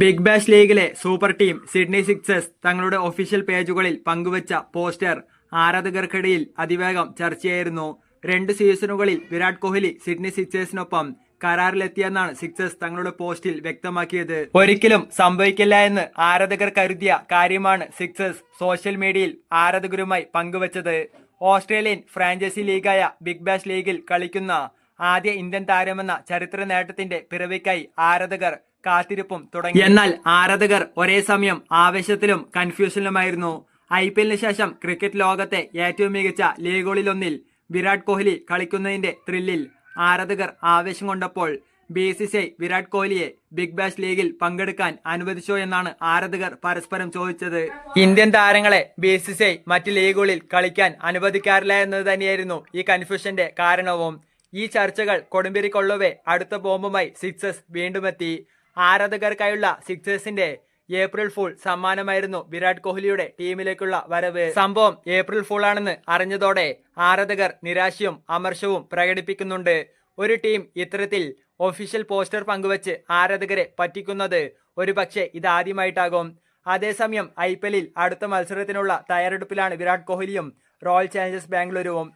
Big Bash ലീഗിലെ super team Sydney Sixers തങ്ങളുടെ official പേജുകളിൽ പങ്കുവച്ച പോസ്റ്റർ ആരാധകർക്കിടയിൽ അതിവേഗം ചർച്ചയായിരുന്നു. രണ്ട് സീസണുകളിൽ വിരാട് കോഹ്ലി സിഡ്നി സിക്സേഴ്സിനൊപ്പം കരാറിലെത്തിയെന്നാണ് സിക്സേഴ്സ് തങ്ങളുടെ പോസ്റ്റിൽ വ്യക്തമാക്കിയത്. ഒരിക്കലും സംഭവിക്കില്ല എന്ന് ആരാധകർ കരുതിയ കാര്യമാണ് സിക്സേഴ്സ് സോഷ്യൽ മീഡിയയിൽ ആരാധകരുമായി പങ്കുവച്ചത്. ഓസ്ട്രേലിയൻ ഫ്രാഞ്ചൈസി ലീഗായ ബിഗ് ബാഷ് ലീഗിൽ കളിക്കുന്ന ആദ്യ ഇന്ത്യൻ താരമെന്ന ചരിത്ര നേട്ടത്തിന്റെ പിറവിക്കായി ആരാധകർ കാത്തിരിപ്പും തുടങ്ങി. എന്നാൽ ആരാധകർ ഒരേ സമയം ആവേശത്തിലും കൺഫ്യൂഷനിലുമായിരുന്നു. ഐ പി എല്ലിന് ശേഷം ക്രിക്കറ്റ് ലോകത്തെ ഏറ്റവും മികച്ച ലീഗുകളിലൊന്നിൽ വിരാട് കോഹ്ലി കളിക്കുന്നതിന്റെ ത്രില്ലിൽ ആരാധകർ ആവേശം കൊണ്ടപ്പോൾ B C C I Virat കോഹ്ലിയെ Big Bash ലീഗിൽ പങ്കെടുക്കാൻ അനുവദിച്ചോ എന്നാണ് ആരാധകർ പരസ്പരം ചോദിച്ചത്. ഇന്ത്യൻ താരങ്ങളെ ബി സി സി ഐ മറ്റ് ലീഗുകളിൽ കളിക്കാൻ അനുവദിക്കാറില്ല എന്നത് തന്നെയായിരുന്നു ഈ കൺഫ്യൂഷന്റെ കാരണവും. ഈ ചർച്ചകൾ കൊടുമ്പിരിക്കൊള്ളവേ അടുത്ത ബോംബുമായി സിക്സസ് വീണ്ടുമെത്തി. ആരാധകർക്കായുള്ള സിക്സേഴ്സിന്റെ ഏപ്രിൽ ഫുൾ സമ്മാനമായിരുന്നു വിരാട് കോഹ്ലിയുടെ ടീമിലേക്കുള്ള വരവ്. സംഭവം ഏപ്രിൽ ഫുൾ ആണെന്ന് അറിഞ്ഞതോടെ ആരാധകർ നിരാശയും അമർഷവും പ്രകടിപ്പിക്കുന്നുണ്ട്. ഒരു ടീം ഇത്തരത്തിൽ ഒഫീഷ്യൽ പോസ്റ്റർ പങ്കുവച്ച് ആരാധകരെ പറ്റിക്കുന്നത് ഒരുപക്ഷെ ഇതാദ്യമായിട്ടാകും. അതേസമയം ഐ അടുത്ത മത്സരത്തിനുള്ള തയ്യാറെടുപ്പിലാണ് വിരാട് കോഹ്ലിയും റോയൽ ചാലഞ്ചേഴ്സ് ബാംഗ്ലൂരുവും.